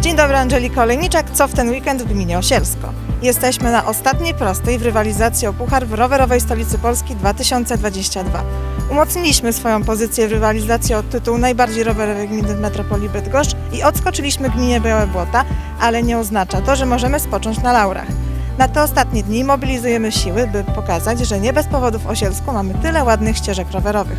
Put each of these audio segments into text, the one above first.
Dzień dobry, Angelika Olejniczak. Co w ten weekend w gminie Osielsko? Jesteśmy na ostatniej prostej w rywalizacji o Puchar w rowerowej stolicy Polski 2022. Umocniliśmy swoją pozycję w rywalizacji o tytuł najbardziej rowerowej gminy w metropolii Bydgoszcz i odskoczyliśmy gminie Białe Błota, ale nie oznacza to, że możemy spocząć na laurach. Na te ostatnie dni mobilizujemy siły, by pokazać, że nie bez powodu w Osielsku mamy tyle ładnych ścieżek rowerowych.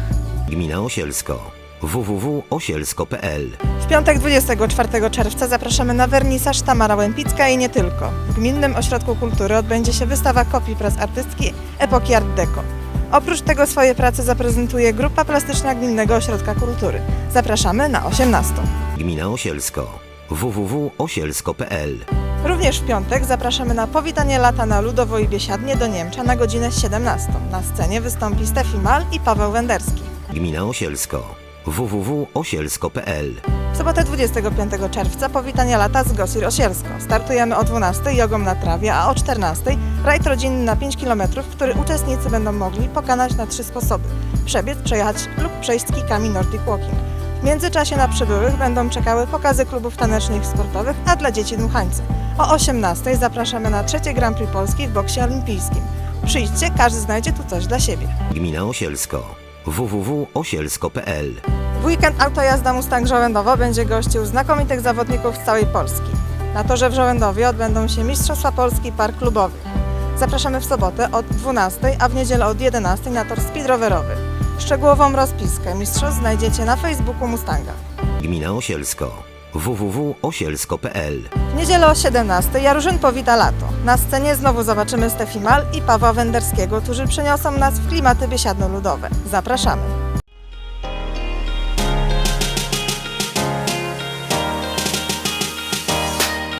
Gmina Osielsko. www.osielsko.pl W piątek 24 czerwca zapraszamy na wernisaż Tamara Łępicka i nie tylko. W Gminnym Ośrodku Kultury odbędzie się wystawa kopii prac artystki epoki Art Deco. Oprócz tego swoje prace zaprezentuje Grupa Plastyczna Gminnego Ośrodka Kultury. Zapraszamy na 18. Gmina Osielsko. www.osielsko.pl Również w piątek zapraszamy na powitanie lata na Ludowo i Biesiadnie do Niemcza na godzinę 17. Na scenie wystąpi Stefi Mal i Paweł Wenderski. Gmina Osielsko. www.osielsko.pl W sobotę 25 czerwca powitanie lata z Gosir Osielsko. Startujemy o 12 jogą na trawie, a o 14 rajd rodzinny na 5 km, który uczestnicy będą mogli pokonać na trzy sposoby. Przebiec, przejechać lub przejść z kikami Nordic Walking. W międzyczasie na przybyłych będą czekały pokazy klubów tanecznych i sportowych, a dla dzieci dmuchańce. O 18 zapraszamy na trzecie Grand Prix Polski w boksie olimpijskim. Przyjdźcie, każdy znajdzie tu coś dla siebie. Gmina Osielsko. www.osielsko.pl W weekend autojazda Mustang Żołędowo będzie gościł znakomitych zawodników z całej Polski. Na torze w Żołędowie odbędą się Mistrzostwa Polski Park Klubowy. Zapraszamy w sobotę od 12, a w niedzielę od 11 na tor speedrowerowy. Szczegółową rozpiskę mistrzostw znajdziecie na Facebooku Mustanga. Gmina Osielsko. www.osielsko.pl W niedzielę o 17 Jarużyn powita lato. Na scenie znowu zobaczymy Stefi Mal i Pawła Wenderskiego, którzy przeniosą nas w klimaty biesiadno-ludowe. Zapraszamy!